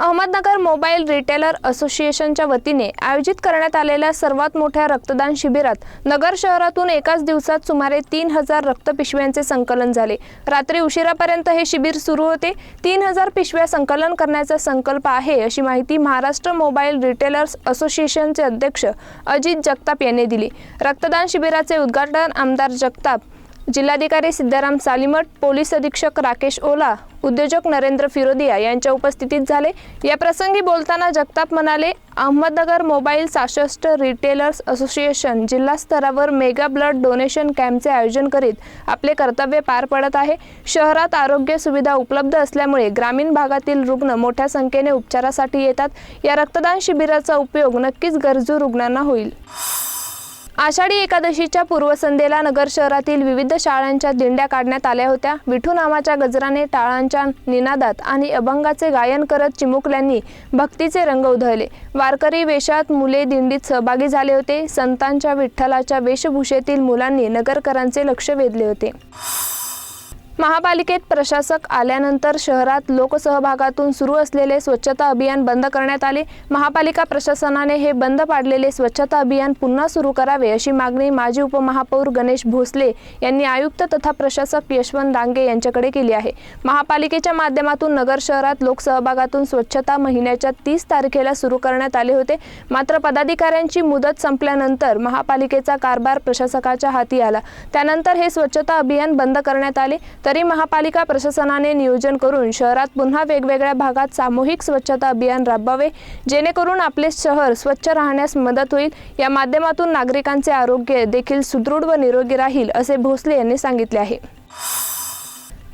Ahmednagar mobile retailer असोसिएशनच्या वतीने आयोजित करण्यात आलेल्या सर्वात मोठ्या रक्तदान शिबिरात नगर शहरातून एकाच दिवसात सुमारे तीन हजार रक्तपिशव्यांचे संकलन झाले. रात्री उशिरापर्यंत हे शिबिर सुरू होते. तीन हजार पिशव्या संकलन करण्याचा संकल्प आहे अशी माहिती महाराष्ट्र मोबाईल रिटेलर्स असोसिएशनचे अध्यक्ष अजित जगताप यांनी दिली. रक्तदान शिबिराचे उद्घाटन आमदार जगताप जिल्हाधिकारी सिद्धाराम सालिमठ पोलीस अधीक्षक राकेश ओला उद्योजक नरेंद्र फिरोदिया यांच्या उपस्थितीत झाले. या प्रसंगी बोलताना जगताप म्हणाले अहमदनगर मोबाईल सासष्ट रिटेलर्स असोसिएशन जिल्हा स्तरावर मेगा ब्लड डोनेशन कॅम्पचे आयोजन करीत आपले कर्तव्य पार पडत आहे. शहरात आरोग्य सुविधा उपलब्ध असल्यामुळे ग्रामीण भागातील रुग्ण मोठ्या संख्येने उपचारासाठी येतात. या रक्तदान शिबिराचा उपयोग नक्कीच गरजू रुग्णांना होईल. आषाढी एकादशीच्या पूर्वसंध्येला नगर शहरातील विविध शाळांच्या दिंड्या काढण्यात आल्या होत्या. विठू नामाच्या गजराने टाळांच्या निनादात आणि अभंगाचे गायन करत चिमुकल्यांनी भक्तीचे रंग उधळले. वारकरी वेशात मुले दिंडीत सहभागी झाले होते. संतांच्या विठ्ठलाच्या वेशभूषेतील मुलांनी नगरकरांचे लक्ष वेधले होते. महापालिकेत प्रशासक आल्यानंतर शहरात लोकसहभागातून सुरू असलेले स्वच्छता अभियान बंद करण्यात आले. महापालिका प्रशासनाने हे बंद पाडलेले स्वच्छता अभियान पुन्हा सुरू करावे अशी मागणी माजी उपमहापौर गणेश भोसले यांनी आयुक्त तथा प्रशासक यशवंत डांगे यांच्याकडे केली आहे. महापालिकेच्या माध्यमातून नगर शहरात लोकसहभागातून स्वच्छता महिन्याच्या तीस तारखेला सुरू करण्यात आले होते. मात्र पदाधिकाऱ्यांची मुदत संपल्यानंतर महापालिकेचा कारभार प्रशासकाच्या हाती आला. त्यानंतर हे स्वच्छता अभियान बंद करण्यात आले. तर महापालिका प्रशासनाने नियोजन करून शहरात पुन्हा वेगवेगळ्या भागात सामूहिक स्वच्छता अभियान राबवावे जेणेकरून आपले शहर स्वच्छ राहण्यास मदत होईल. या माध्यमातून नागरिकांचे आरोग्य देखील सुदृढ व निरोगी राहील असे भोसले यांनी सांगितले आहे.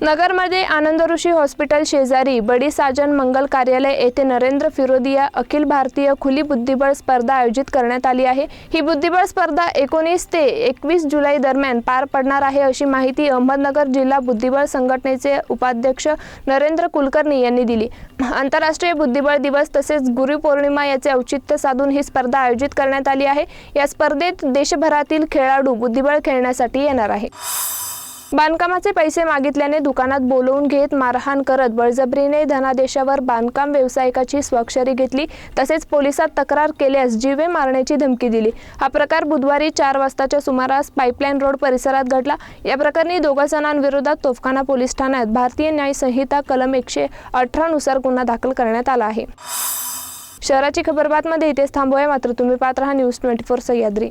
नगरमध्ये आनंद ऋषी हॉस्पिटल शेजारी बडी साजन मंगल कार्यालय येथे नरेंद्र फिरोदिया अखिल भारतीय खुली बुद्धिबळ स्पर्धा आयोजित करण्यात आली आहे. ही बुद्धिबळ स्पर्धा एकोणीस ते एकवीस जुलै दरम्यान पार पडणार आहे अशी माहिती अहमदनगर जिल्हा बुद्धिबळ संघटनेचे उपाध्यक्ष नरेंद्र कुलकर्णी यांनी दिली. आंतरराष्ट्रीय बुद्धिबळ दिवस तसेच गुरुपौर्णिमा याचे औचित्य साधून ही स्पर्धा आयोजित करण्यात आली आहे. या स्पर्धेत देशभरातील खेळाडू बुद्धिबळ खेळण्यासाठी येणार आहे बांधकामाचे पैसे मागितल्याने दुकानात बोलवून घेत मारहाण करत बळजबरीने धनादेशावर बांधकाम व्यावसायिकाची स्वाक्षरी घेतली. तसेच पोलिसात तक्रार केल्यास जीवे मारण्याची धमकी दिली. हा प्रकार बुधवारी चार वाजताच्या सुमारास पाईपलाईन रोड परिसरात घडला. या प्रकरणी दोघा जणांविरोधात तोफखाना पोलीस ठाण्यात भारतीय न्याय संहिता कलम एकशे अठरा नुसार गुन्हा दाखल करण्यात आला आहे. शहराची खबरबातमध्ये इथेच थांबूया. मात्र तुम्ही पाहत राहा न्यूज ट्वेंटी फोर सह्याद्री.